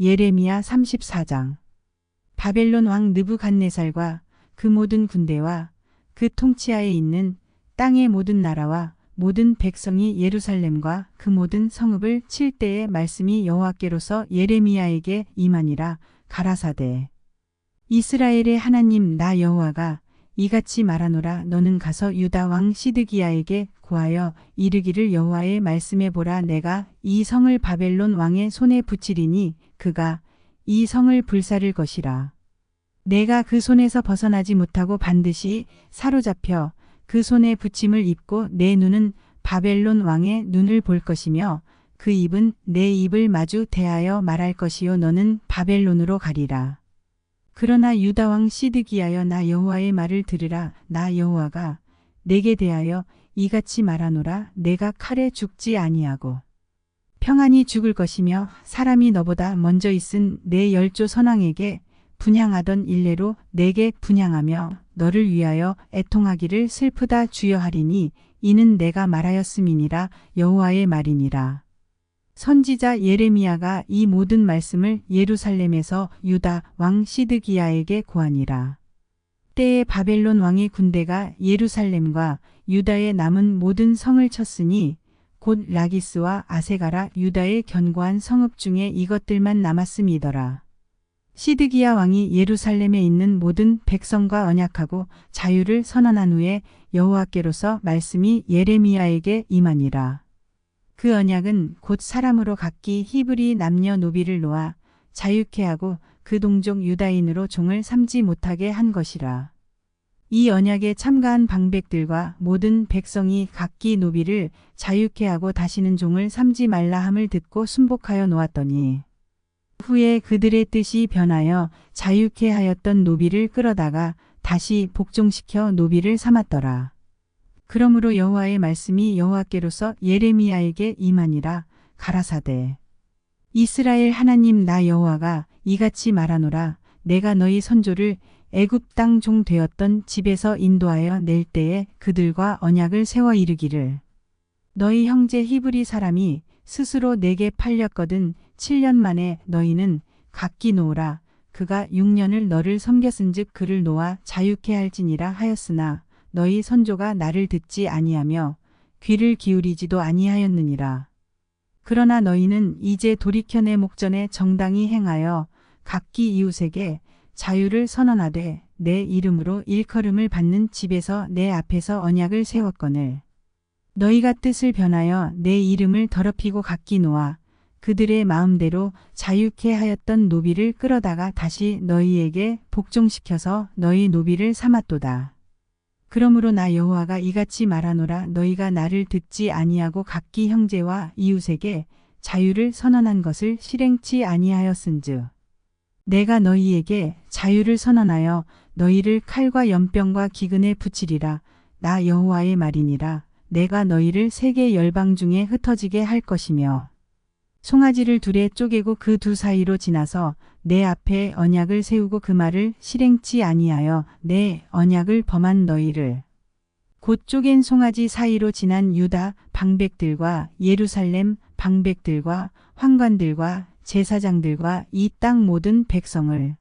예레미야 34장. 바벨론 왕 느부갓네살과 그 모든 군대와 그 통치하에 있는 땅의 모든 나라와 모든 백성이 예루살렘과 그 모든 성읍을 칠 때의 말씀이 여호와께로서 예레미야에게 임하니라 가라사대. 이스라엘의 하나님 나 여호와가 이같이 말하노라. 너는 가서 유다 왕 시드기야에게 구하여 이르기를 여호와의 말씀해 보라 내가 이 성을 바벨론 왕의 손에 붙이리니 그가 이 성을 불사를 것이라 내가 그 손에서 벗어나지 못하고 반드시 사로잡혀 그 손에 붙임을 입고 내 눈은 바벨론 왕의 눈을 볼 것이며 그 입은 내 입을 마주 대하여 말할 것이요 너는 바벨론으로 가리라. 그러나 유다 왕 시드기하여 나 여호와의 말을 들으라 나 여호와가 내게 대하여 이같이 말하노라 내가 칼에 죽지 아니하고 평안히 죽을 것이며 사람이 너보다 먼저 있은 내 열조 선왕에게 분향하던 일례로 내게 분향하며 너를 위하여 애통하기를 슬프다 주여하리니 이는 내가 말하였음이니라 여호와의 말이니라. 선지자 예레미야가 이 모든 말씀을 예루살렘에서 유다 왕 시드기야에게 고하니라. 때에 바벨론 왕의 군대가 예루살렘과 유다의 남은 모든 성을 쳤으니 곧 라기스와 아세가라 유다의 견고한 성읍 중에 이것들만 남았음이더라. 시드기야 왕이 예루살렘에 있는 모든 백성과 언약하고 자유를 선언한 후에 여호와께로서 말씀이 예레미야에게 임하니라. 그 언약은 곧 사람으로 각기 히브리 남녀 노비를 놓아 자유케 하고 그 동족 유다인으로 종을 삼지 못하게 한 것이라. 이 언약에 참가한 방백들과 모든 백성이 각기 노비를 자유케 하고 다시는 종을 삼지 말라 함을 듣고 순복하여 놓았더니 후에 그들의 뜻이 변하여 자유케 하였던 노비를 끌어다가 다시 복종시켜 노비를 삼았더라. 그러므로 여호와의 말씀이 여호와께로서 예레미야에게 임하니라 가라사대 이스라엘 하나님 나 여호와가 이같이 말하노라 내가 너희 선조를 애굽 땅 종 되었던 집에서 인도하여 낼 때에 그들과 언약을 세워 이르기를 너희 형제 히브리 사람이 스스로 내게 팔렸거든 7년 만에 너희는 각기 놓으라 그가 6년을 너를 섬겼은즉 그를 놓아 자유케 할지니라 하였으나 너희 선조가 나를 듣지 아니하며 귀를 기울이지도 아니하였느니라. 그러나 너희는 이제 돌이켜 내 목전에 정당히 행하여 각기 이웃에게 자유를 선언하되 내 이름으로 일컬음을 받는 집에서 내 앞에서 언약을 세웠거늘. 너희가 뜻을 변하여 내 이름을 더럽히고 각기 놓아 그들의 마음대로 자유케 하였던 노비를 끌어다가 다시 너희에게 복종시켜서 너희 노비를 삼았도다. 그러므로 나 여호와가 이같이 말하노라 너희가 나를 듣지 아니하고 각기 형제와 이웃에게 자유를 선언한 것을 실행치 아니하였은즉 내가 너희에게 자유를 선언하여 너희를 칼과 연병과 기근에 붙이리라. 나 여호와의 말이니라. 내가 너희를 세계 열방 중에 흩어지게 할 것이며 송아지를 둘에 쪼개고 그 두 사이로 지나서 내 앞에 언약을 세우고 그 말을 실행치 아니하여 내 언약을 범한 너희를 곧 쪼갠 송아지 사이로 지난 유다 방백들과 예루살렘 방백들과 황관들과 제사장들과 이 땅 모든 백성을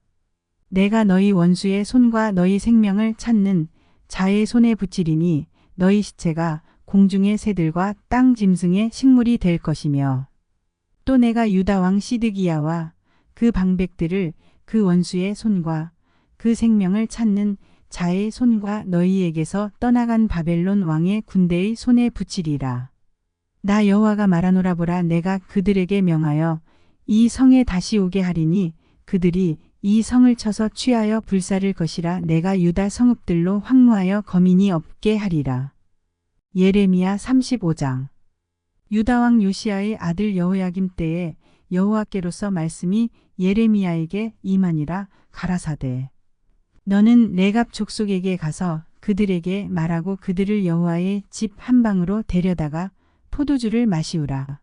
내가 너희 원수의 손과 너희 생명을 찾는 자의 손에 붙이리니 너희 시체가 공중의 새들과 땅 짐승의 식물이 될 것이며 또 내가 유다 왕 시드기야와 그 방백들을 그 원수의 손과 그 생명을 찾는 자의 손과 너희에게서 떠나간 바벨론 왕의 군대의 손에 붙이리라. 나 여호와가 말하노라 보라 내가 그들에게 명하여 이 성에 다시 오게 하리니 그들이 이 성을 쳐서 취하여 불사를 것이라 내가 유다 성읍들로 황무하여 거민이 없게 하리라. 예레미야 35장 유다 왕 요시아의 아들 여호야김 때에 여호와께로서 말씀이 예레미야에게 임하니라 가라사대 너는 레갑 족속에게 가서 그들에게 말하고 그들을 여호와의 집 한방으로 데려다가 포도주를 마시우라.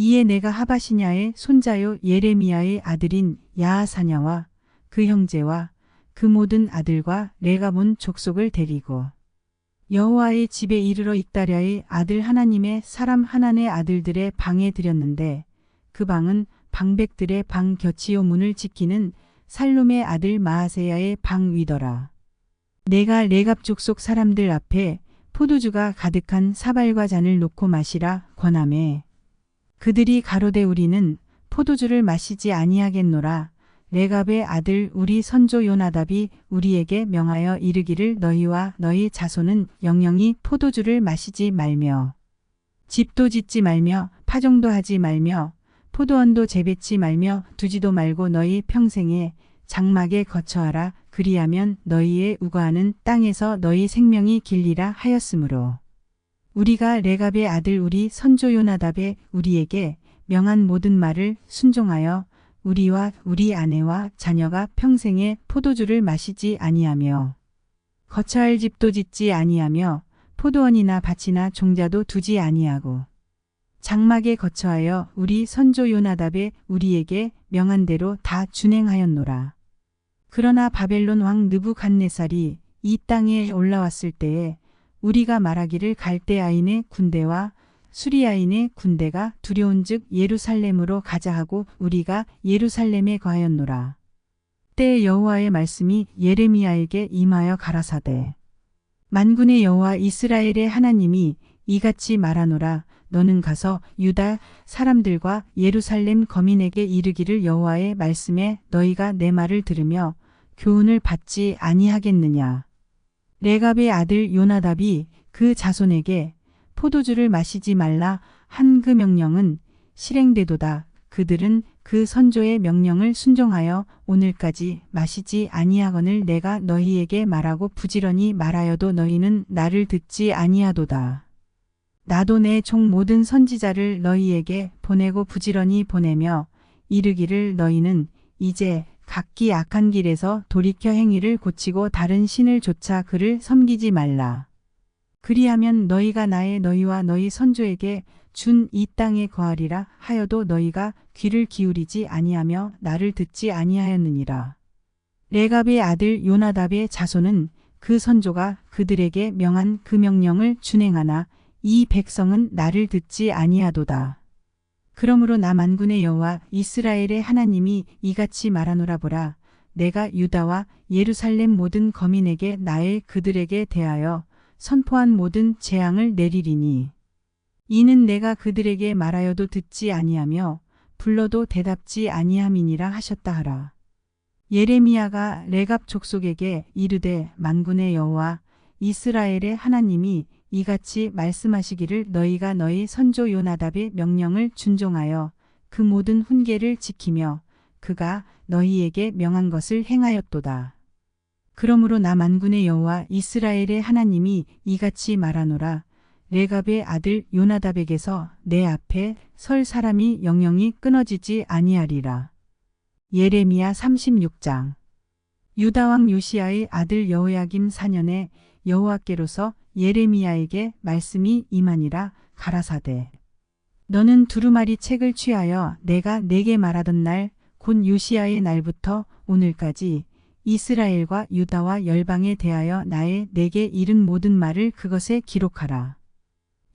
이에 내가 하바시냐의 손자요 예레미야의 아들인 야하사냐와 그 형제와 그 모든 아들과 레갑온 족속을 데리고 여호와의 집에 이르러 익다랴의 아들 하나님의 사람 하나네 아들들의 방에 들였는데 그 방은 방백들의 방 곁이요 문을 지키는 살롬의 아들 마하세야의 방 위더라. 내가 레갑 족속 사람들 앞에 포도주가 가득한 사발과 잔을 놓고 마시라 권함에 그들이 가로되 우리는 포도주를 마시지 아니하겠노라. 레갑의 아들 우리 선조 요나답이 우리에게 명하여 이르기를 너희와 너희 자손은 영영이 포도주를 마시지 말며 집도 짓지 말며 파종도 하지 말며 포도원도 재배치 말며 두지도 말고 너희 평생에 장막에 거처하라. 그리하면 너희의 우거하는 땅에서 너희 생명이 길리라 하였으므로 우리가 레갑의 아들 우리 선조 요나답의 우리에게 명한 모든 말을 순종하여 우리와 우리 아내와 자녀가 평생에 포도주를 마시지 아니하며 거처할 집도 짓지 아니하며 포도원이나 밭이나 종자도 두지 아니하고 장막에 거처하여 우리 선조 요나답의 우리에게 명한 대로 다 준행하였노라. 그러나 바벨론 왕 느부갓네살이 이 땅에 올라왔을 때에 우리가 말하기를 갈대아인의 군대와 수리아인의 군대가 두려운즉 예루살렘으로 가자 하고 우리가 예루살렘에 거하였노라. 때 여호와의 말씀이 예레미야에게 임하여 가라사대 만군의 여호와 이스라엘의 하나님이 이같이 말하노라 너는 가서 유다 사람들과 예루살렘 거민에게 이르기를 여호와의 말씀에 너희가 내 말을 들으며 교훈을 받지 아니하겠느냐. 레갑의 아들 요나답이 그 자손에게 포도주를 마시지 말라 한 그 명령은 실행되도다. 그들은 그 선조의 명령을 순종하여 오늘까지 마시지 아니하거늘 내가 너희에게 말하고 부지런히 말하여도 너희는 나를 듣지 아니하도다. 나도 내 종 모든 선지자를 너희에게 보내고 부지런히 보내며 이르기를 너희는 이제 각기 악한 길에서 돌이켜 행위를 고치고 다른 신을 조차 그를 섬기지 말라. 그리하면 너희가 나의 너희와 너희 선조에게 준 이 땅에 거하리라 하여도 너희가 귀를 기울이지 아니하며 나를 듣지 아니하였느니라. 레갑의 아들 요나답의 자손은 그 선조가 그들에게 명한 그 명령을 준행하나 이 백성은 나를 듣지 아니하도다. 그러므로 나 만군의 여호와 이스라엘의 하나님이 이같이 말하노라 보라. 내가 유다와 예루살렘 모든 거민에게 나의 그들에게 대하여 선포한 모든 재앙을 내리리니 이는 내가 그들에게 말하여도 듣지 아니하며 불러도 대답지 아니함이니라 하셨다 하라. 예레미야가 레갑 족속에게 이르되 만군의 여호와 이스라엘의 하나님이 이같이 말씀하시기를 너희가 너희 선조 요나답의 명령을 준종하여 그 모든 훈계를 지키며 그가 너희에게 명한 것을 행하였도다. 그러므로 나 만군의 여호와 이스라엘의 하나님이 이같이 말하노라. 레갑의 아들 요나답에게서 내 앞에 설 사람이 영영이 끊어지지 아니하리라. 예레미야 36장 유다왕 요시아의 아들 여호야김 4년에 여호와께로서 예레미야에게 말씀이 임하니라 가라사대 너는 두루마리 책을 취하여 내가 내게 말하던 날 곧 요시아의 날부터 오늘까지 이스라엘과 유다와 열방에 대하여 나의 내게 이른 모든 말을 그것에 기록하라.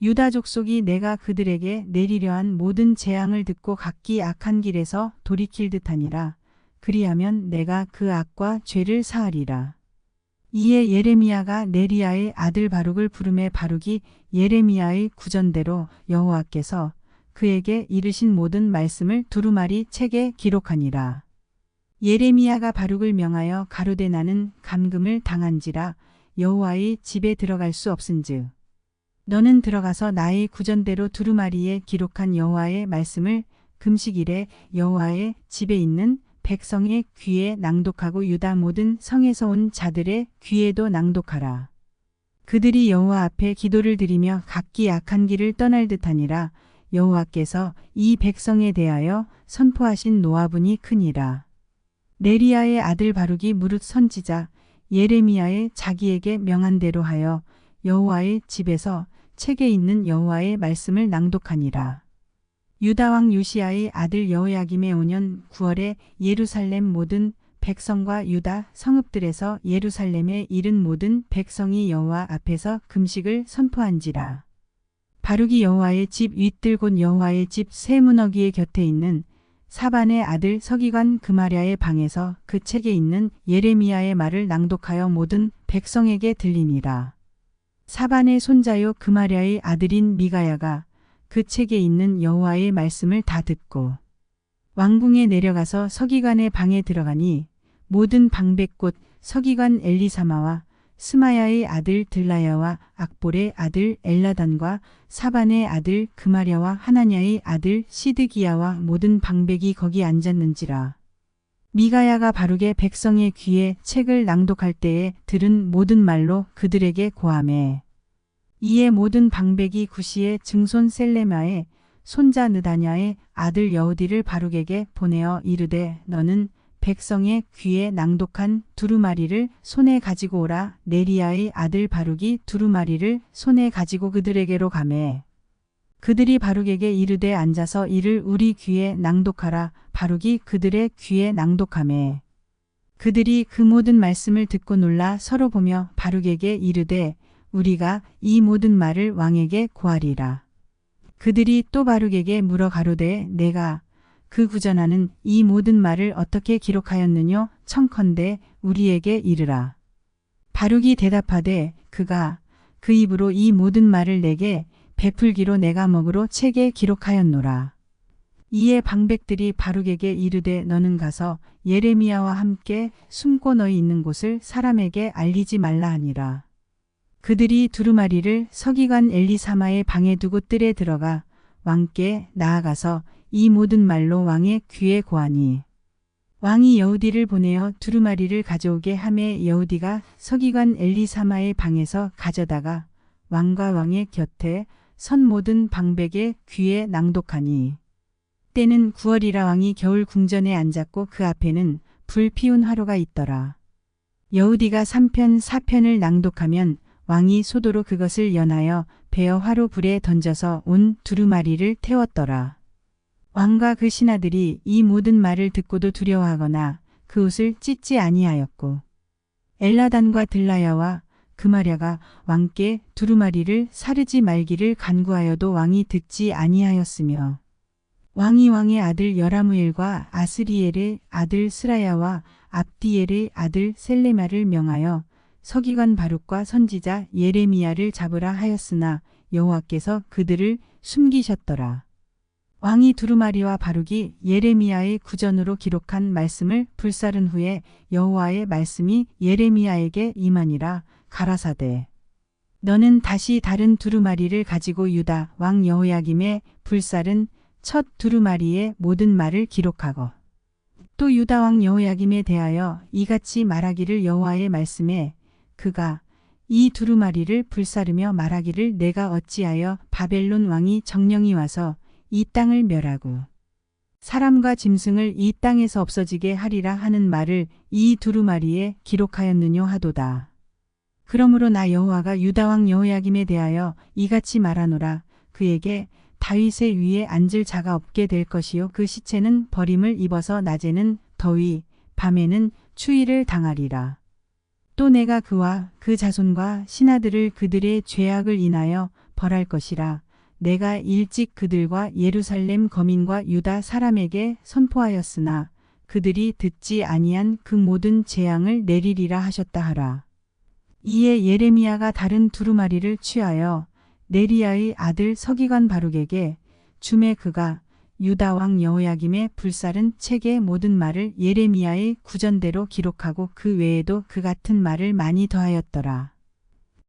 유다 족속이 내가 그들에게 내리려 한 모든 재앙을 듣고 각기 악한 길에서 돌이킬 듯하니라. 그리하면 내가 그 악과 죄를 사하리라. 이에 예레미야가 네리야의 아들 바룩을 부름에 바룩이 예레미야의 구전대로 여호와께서 그에게 이르신 모든 말씀을 두루마리 책에 기록하니라. 예레미야가 바룩을 명하여 가로되 나는 감금을 당한지라 여호와의 집에 들어갈 수 없은즉 너는 들어가서 나의 구전대로 두루마리에 기록한 여호와의 말씀을 금식일에 여호와의 집에 있는 백성의 귀에 낭독하고 유다 모든 성에서 온 자들의 귀에도 낭독하라. 그들이 여호와 앞에 기도를 드리며 각기 악한 길을 떠날 듯하니라 여호와께서 이 백성에 대하여 선포하신 노하분이 크니라. 네리야의 아들 바룩이 무릇 선지자 예레미야의 자기에게 명한 대로 하여 여호와의 집에서 책에 있는 여호와의 말씀을 낭독하니라. 유다왕 요시아의 아들 여호야김의 5년 9월에 예루살렘 모든 백성과 유다 성읍들에서 예루살렘에 이른 모든 백성이 여호와 앞에서 금식을 선포한지라. 바룩이 여호와의 집 윗들 곧 여호와의 집 세문어기의 곁에 있는 사반의 아들 서기관 그마랴의 방에서 그 책에 있는 예레미야의 말을 낭독하여 모든 백성에게 들리니라. 사반의 손자요 그마랴의 아들인 미가야가 그 책에 있는 여호와의 말씀을 다 듣고 왕궁에 내려가서 서기관의 방에 들어가니 모든 방백꽃 서기관 엘리사마와 스마야의 아들 들라야와 악볼의 아들 엘라단과 사반의 아들 그마랴와 하나냐의 아들 시드기야와 모든 방백이 거기 앉았는지라. 미가야가 바르게 백성의 귀에 책을 낭독할 때에 들은 모든 말로 그들에게 고함해. 이에 모든 방백이 구시의 증손 셀레마의 손자 느다냐의 아들 여우디를 바룩에게 보내어 이르되 너는 백성의 귀에 낭독한 두루마리를 손에 가지고 오라. 네리야의 아들 바룩이 두루마리를 손에 가지고 그들에게로 가매. 그들이 바룩에게 이르되 앉아서 이를 우리 귀에 낭독하라. 바룩이 그들의 귀에 낭독하매 그들이 그 모든 말씀을 듣고 놀라 서로 보며 바룩에게 이르되 우리가 이 모든 말을 왕에게 고하리라 그들이 또 바룩에게 물어 가로되 내가 그 구전하는 이 모든 말을 어떻게 기록하였느뇨 청컨대 우리에게 이르라. 바룩이 대답하되 그가 그 입으로 이 모든 말을 내게 베풀기로 내가 먹으로 책에 기록하였노라. 이에 방백들이 바룩에게 이르되 너는 가서 예레미야와 함께 숨고 너희 있는 곳을 사람에게 알리지 말라 하니라. 그들이 두루마리를 서기관 엘리사마의 방에 두고 뜰에 들어가 왕께 나아가서 이 모든 말로 왕의 귀에 고하니 왕이 여우디를 보내어 두루마리를 가져오게 함에 여우디가 서기관 엘리사마의 방에서 가져다가 왕과 왕의 곁에 선 모든 방백의 귀에 낭독하니 때는 9월이라 왕이 겨울 궁전에 앉았고 그 앞에는 불 피운 화로가 있더라. 여우디가 3편 4편을 낭독하면 왕이 소도로 그것을 연하여 베어 화로 불에 던져서 온 두루마리를 태웠더라. 왕과 그 신하들이 이 모든 말을 듣고도 두려워하거나 그 옷을 찢지 아니하였고 엘라단과 들라야와 그마랴가 왕께 두루마리를 사르지 말기를 간구하여도 왕이 듣지 아니하였으며 왕이 왕의 아들 여라무엘과 아스리엘의 아들 스라야와 압디엘의 아들 셀레마를 명하여 서기관 바룩과 선지자 예레미야를 잡으라 하였으나 여호와께서 그들을 숨기셨더라. 왕이 두루마리와 바룩이 예레미야의 구전으로 기록한 말씀을 불사른 후에 여호와의 말씀이 예레미야에게 임하니라 가라사대 너는 다시 다른 두루마리를 가지고 유다 왕 여호야김의 불사른 첫 두루마리의 모든 말을 기록하고 또 유다 왕 여호야김에 대하여 이같이 말하기를 여호와의 말씀에 그가 이 두루마리를 불사르며 말하기를 내가 어찌하여 바벨론 왕이 정령이 와서 이 땅을 멸하고 사람과 짐승을 이 땅에서 없어지게 하리라 하는 말을 이 두루마리에 기록하였느뇨 하도다. 그러므로 나 여호와가 유다왕 여호야김에 대하여 이같이 말하노라 그에게 다윗의 위에 앉을 자가 없게 될 것이요 그 시체는 버림을 입어서 낮에는 더위 밤에는 추위를 당하리라. 또 내가 그와 그 자손과 신하들을 그들의 죄악을 인하여 벌할 것이라 내가 일찍 그들과 예루살렘 거민과 유다 사람에게 선포하였으나 그들이 듣지 아니한 그 모든 재앙을 내리리라 하셨다 하라. 이에 예레미야가 다른 두루마리를 취하여 네리야의 아들 서기관 바룩에게 줌에 그가 유다 왕 여호야김의 불살은 책의 모든 말을 예레미야의 구전대로 기록하고 그 외에도 그 같은 말을 많이 더하였더라.